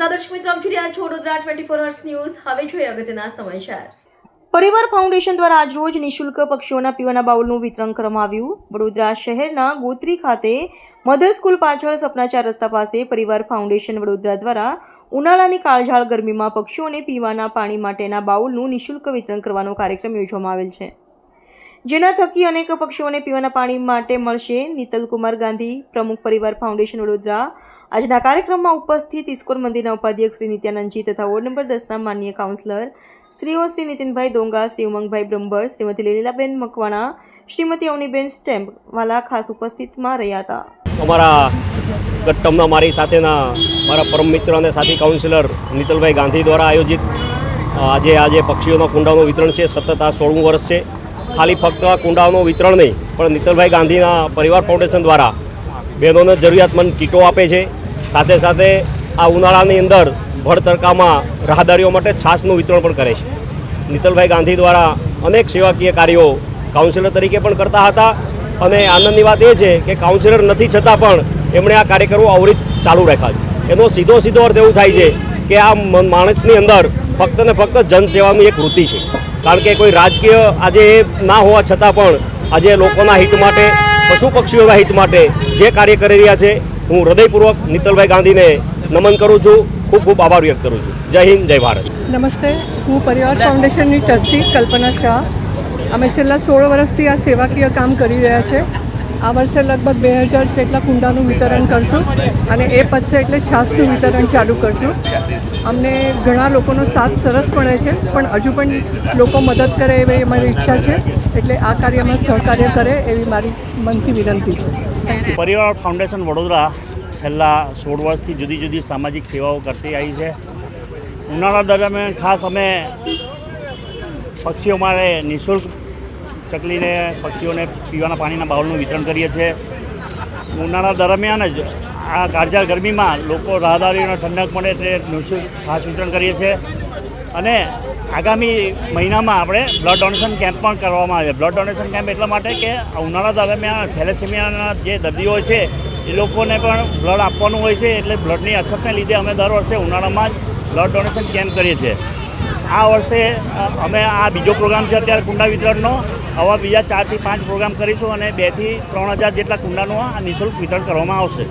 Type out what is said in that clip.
છો Vadodara twenty four hours news હવે જોઈએ અગત્યના સમાચાર. પરિવાર ફાઉન્ડેશન દ્વારા આજરોજ નિઃશુલ્ક પક્ષીઓના પીવાના બાઉલનું વિતરણ કરવામાં આવ્યું. વડોદરા શહેરના ગોત્રી ખાતે મધર સ્કૂલ પાછળ સપનાચાર રસ્તા પાસે પરિવાર ફાઉન્ડેશન વડોદરા દ્વારા ઉનાળાની કાળઝાળ ગરમીમાં પક્ષીઓને પીવાના પાણી માટેના બાઉલનું નિઃશુલ્ક વિતરણ કરવાનો કાર્યક્રમ યોજવામાં આવેલ છે. જેના થકી અનેક પક્ષીઓને પીવાના પાણી માટે મળશે. નીતલ કુમાર ગાંધી, પ્રમુખ પરિવાર ફાઉન્ડેશન વડોદરા. આજના કાર્યક્રમમાં ઉપસ્થિત ઇસ્કોન મંદિરના ઉપાધ્યક્ષ શ્રી નિત્યાનંદજી તથા વોર્ડ નંબર દસના માન્ય કાઉન્સિલર શ્રીઓ શ્રી નીતિનભાઈ દોંગા, શ્રી ઉમંગભાઈ બ્રહ્મર શ્રીમતી લીલાબેન મકવાણા, શ્રીમતી અવનીબેન સ્ટેમ્પ વાલા ખાસ ઉપસ્થિતમાં રહ્યા હતા. અમારા ગટ્ટમના મારી સાથેના મારા પરમ મિત્ર અને સાથી કાઉન્સિલર નીતલભાઈ ગાંધી દ્વારા આયોજિત આજે આજે પક્ષીઓના કુંડાનું વિતરણ છે. સતત આ સોળમું વર્ષ છે. ખાલી ફક્ત કુંડાઓનું વિતરણ નહીં, પણ નીતલભાઈ ગાંધીના પરિવાર ફાઉન્ડેશન દ્વારા બહેનોને જરૂરિયાતમંદ કીટો આપે છે. સાથે સાથે આ ઉનાળાની અંદર ભળતરકામાં રાહદારીઓ માટે છાશનું વિતરણ પણ કરે છે. નીતલભાઈ ગાંધી દ્વારા અનેક સેવાકીય કાર્યો કાઉન્સિલર તરીકે પણ કરતા હતા અને આનંદની વાત એ છે કે કાઉન્સિલર નથી છતાં પણ એમણે આ કાર્યક્રમો અવરિત ચાલુ રાખ્યા છે. એનો સીધો સીધો અર્થ એવું થાય છે કે આ માણસની અંદર ફક્ત ને ફક્ત જનસેવાની એક વૃત્તિ છે. કારણ કે કોઈ રાજકીય આજે ના હોવા છતાં પણ આજે લોકોના હિત માટે પશુ પક્ષીઓના હિત માટે જે કાર્ય કરી રહ્યા છે, હું હૃદયપૂર્વક નીતલભાઈ ગાંધીને નમન કરું છું, ખૂબ ખૂબ આભાર વ્યક્ત કરું છું. જય હિન્દ, જય ભારત. નમસ્તે, હું પરિવાર ફાઉન્ડેશનની ટ્રસ્ટી કલ્પના શાહ. અમે છેલ્લા સોળ વર્ષથી આ સેવાકીય કામ કરી રહ્યા છે. આ વર્ષે લગભગ બે હજાર જેટલા કુંડાનું વિતરણ કરશું અને એ પતશે એટલે છાસનું વિતરણ ચાલુ કરશું. અમને ઘણા લોકોનો સાથ સરસ મળે છે પણ હજુ પણ લોકો મદદ કરે એવી મારી ઈચ્છા છે એટલે આ કાર્યમાં સહકાર્ય કરે એવી મારી મનથી વિનંતી છે. પરિવાર ફાઉન્ડેશન વડોદરા છેલ્લા સોળ વર્ષથી જુદી જુદી સામાજિક સેવાઓ કરતી આવી છે. ઉનાળા દરમિયાન ખાસ અમે પક્ષીઓ માટે નિઃશુલ્ક ચકલીને, પક્ષીઓને પીવાના પાણીના બાઉલનું વિતરણ કરીએ છીએ. ઉનાળા દરમિયાન જ આ કાળઝાળ ગરમીમાં લોકો રાહદારીઓને ઠંડક મળે તે નિઃશુલ્ક છાશ વિતરણ કરીએ છીએ. અને આગામી મહિનામાં આપણે બ્લડ ડોનેશન કેમ્પ પણ કરવામાં આવે બ્લડ ડોનેશન કેમ્પ એટલા માટે કે ઉનાળા દરમિયાન થેલેસેમિયાના જે દર્દીઓ છે, એ લોકોને પણ બ્લડ આપવાનું હોય છે. એટલે બ્લડની અછતને લીધે અમે દર વર્ષે ઉનાળામાં જ બ્લડ ડોનેશન કેમ્પ કરીએ છીએ. આ વર્ષે અમે આ બીજો પ્રોગ્રામ છે અત્યારે કુંડા વિતરણનો. આવા બીજા ચારથી પાંચ પ્રોગ્રામ કરીશું અને બેથી ત્રણ હજાર જેટલા કુંડાનું આ નિઃશુલ્ક વિતરણ કરવામાં આવશે.